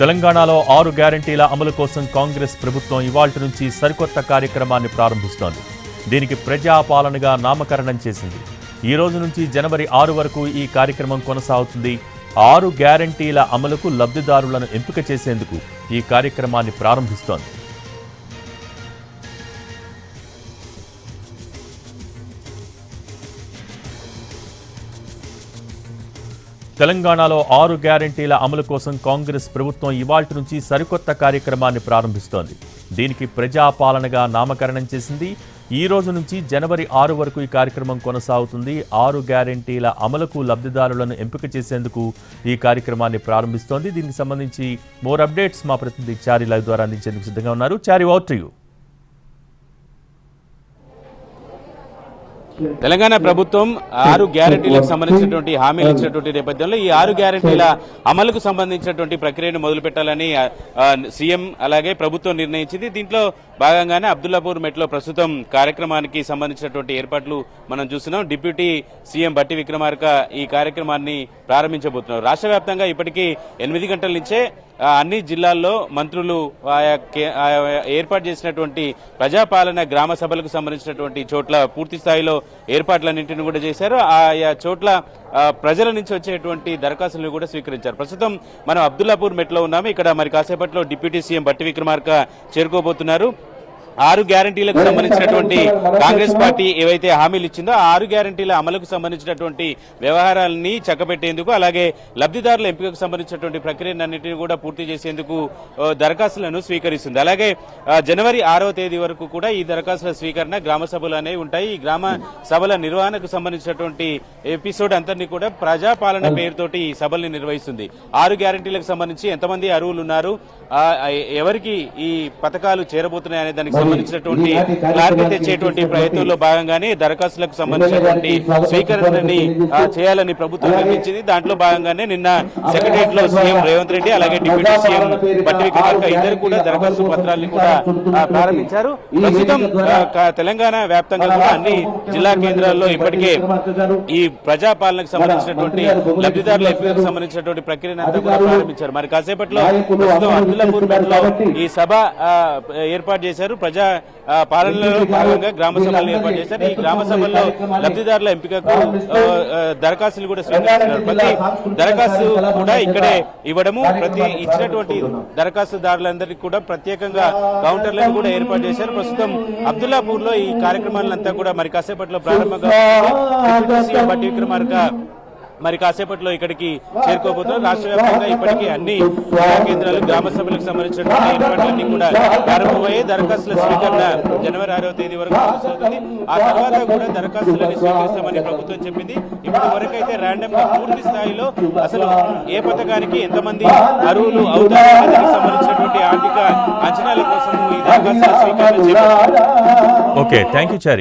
తెలంగాణలో ఆరు గ్యారంటీల అమలు కోసం కాంగ్రెస్ ప్రభుత్వం ఇవాళ్టి నుంచి సరికొత్త కార్యక్రమాన్ని ప్రారంభిస్తోంది. దీనికి ప్రజాపాలనగా నామకరణం చేసింది. ఈ రోజు నుంచి జనవరి ఆరు వరకు ఈ కార్యక్రమం కొనసాగుతుంది. ఆరు గ్యారంటీల అమలుకు లబ్ధిదారులను ఎంపిక చేసేందుకు ఈ కార్యక్రమాన్ని ప్రారంభిస్తోంది. తెలంగాణలో ఆరు గ్యారంటీల అమలు కోసం కాంగ్రెస్ ప్రభుత్వం ఇవాల్టి నుంచి సరికొత్త కార్యక్రమాన్ని ప్రారంభిస్తోంది. దీనికి ప్రజాపాలనగా నామకరణం చేసింది. ఈ రోజు నుంచి జనవరి ఆరు వరకు ఈ కార్యక్రమం కొనసాగుతుంది. ఆరు గ్యారంటీల అమలుకు లబ్ధిదారులను ఎంపిక చేసేందుకు ఈ కార్యక్రమాన్ని ప్రారంభిస్తోంది. దీనికి సంబంధించి మోర్ అప్డేట్స్ మా ప్రతినిధి చారి లైవ్ ద్వారా అందించేందుకు సిద్ధంగా ఉన్నారు. Chari out to you Telangana ప్రభుత్వం ఆరు గ్యారెంటీలకు సంబంధించినటువంటి హామీలు ఇచ్చినటువంటి నేపథ్యంలో ఈ ఆరు గ్యారెంటీల అమలుకు సంబంధించినటువంటి ప్రక్రియను మొదలు పెట్టాలని సీఎం అలాగే ప్రభుత్వం నిర్ణయించింది. దీంట్లో భాగంగానే అబ్దుల్లాపూర్ మెట్లో ప్రస్తుతం కార్యక్రమానికి సంబంధించినటువంటి ఏర్పాట్లు మనం చూస్తున్నాం. డిప్యూటీ సీఎం బట్టి విక్రమార్క ఈ కార్యక్రమాన్ని ప్రారంభించబోతున్నారు. రాష్ట్ర వ్యాప్తంగా ఇప్పటికీ ఎనిమిది గంటల నుంచే అన్ని జిల్లాల్లో మంత్రులు ఆయా కే- ఆయా ఏర్పాటు చేసినటువంటి ప్రజాపాలన గ్రామ సభలకు సంబంధించినటువంటి చోట్ల పూర్తి స్థాయిలో ఏర్పాట్లన్నింటిని కూడా చేశారు. ఆయా చోట్ల ప్రజల నుంచి వచ్చేటువంటి దరఖాస్తులను కూడా స్వీకరించారు. ప్రస్తుతం మనం అబ్దుల్లాపూర్ మెట్లో ఉన్నాము. ఇక్కడ మరి కాసేపట్లో డిప్యూటీ సీఎం బట్టి విక్రమార్క చేరుకోబోతున్నారు. ఆరు గ్యారంటీలకు సంబంధించినటువంటి కాంగ్రెస్ పార్టీ ఏవైతే హామీలు ఇచ్చిందో ఆ ఆరు గ్యారంటీల అమలుకు సంబంధించినటువంటి వ్యవహారాలని చక్కబెట్టేందుకు అలాగే లబ్ధిదారుల ఎంపికకు సంబంధించినటువంటి ప్రక్రియనన్నింటినీ కూడా పూర్తి చేసేందుకు దరఖాస్తులను స్వీకరిస్తుంది. అలాగే జనవరి ఆరవ తేదీ వరకు కూడా ఈ దరఖాస్తుల స్వీకరణ గ్రామ సభలు అనేవి ఉంటాయి. ఈ గ్రామ సభల నిర్వహణకు సంబంధించినటువంటి ఎపిసోడ్ అంతటిని కూడా ప్రజాపాలన పేరుతోటి ఈ సభల్ని నిర్వహిస్తుంది. ఆరు గ్యారంటీలకు సంబంధించి ఎంతమంది అరువులు ఉన్నారు ఎవరికి ఈ పథకాలు చేరబోతున్నాయి అనే దానికి సంబంధించినటువంటి క్లారిటీ తెచ్చేటువంటి ప్రయత్నంలో భాగంగానే దరఖాస్తులకు సంబంధించినటువంటి స్వీకరణని చేయాలని ప్రభుత్వం నిర్ణయించింది. దాంట్లో భాగంగానే నిన్న సెక్రటరియట్లో సీఎం రేవంత్ రెడ్డి అలాగే డిప్యూటీ సీఎం బట్టి విక్రమార్క ఇద్దరు కూడా దరఖాస్తు పత్రాలను కూడా ప్రారంభించారు. ప్రస్తుతం తెలంగాణ వ్యాప్తంగా కూడా అన్ని జిల్లా కేంద్రాల్లో ఇప్పటికే ఈ ప్రజాపాలనకు సంబంధించినటువంటి లబ్ధిదారుల ఎంపికకు సంబంధించినటువంటి ప్రక్రియను అంతా కూడా ప్రారంభించారు. మరి కాసేపట్లో ప్రస్తుతం అబ్దుల్లాపూర్ మెట్లో ఈ సభ ఏర్పాటు చేశారు. ప్రజా పాలనలో భాగంగా గ్రామ సభలను ఏర్పాటు చేశారు. ఈ గ్రామ సభల్లో లబ్ధిదారుల ఎంపికకు దరఖాస్తులు కూడా స్వీకరిస్తున్నారు ప్రతి దరఖాస్తు కూడా ఇక్కడే ఇవ్వడము ప్రతి ఇచ్చినటువంటి దరఖాస్తుదారులందరికీ కూడా ప్రత్యేకంగా కౌంటర్లను కూడా ఏర్పాటు చేశారు. ప్రస్తుతం అబ్దుల్లాపూర్లో ఈ కార్యక్రమాలంతా కూడా మరి కాసేపట్లో ప్రారంభంగా బట్టి విక్రమార్క మరి కాసేపట్లో ఇక్కడికి చేరుకోబోతున్నారు. రాష్ట్ర వ్యాప్తంగా ఇప్పటికీ అన్ని కేంద్రాలు గ్రామ సభలకు సంబంధించినటువంటి ఏర్పాట్లన్నీ కూడా ప్రారంభమయ్యాయి. దరఖాస్తుల స్వీకరణ జనవరి ఆరవ తేదీ వరకు కొనసాగుతుంది. ఆ తర్వాత కూడా దరఖాస్తులను స్వీకరిస్తామని ప్రభుత్వం చెప్పింది. ఇప్పటి వరకు అయితే ర్యాండమ్గా పూర్తి స్థాయిలో అసలు ఏ పథకానికి ఎంతమంది అర్హులు అవుతారో దానికి సంబంధించినటువంటి ఆర్థిక అంచనాల కోసం ఈ దరఖాస్తుల స్వీకరణ ఓకే థ్యాంక్ యూ చారి.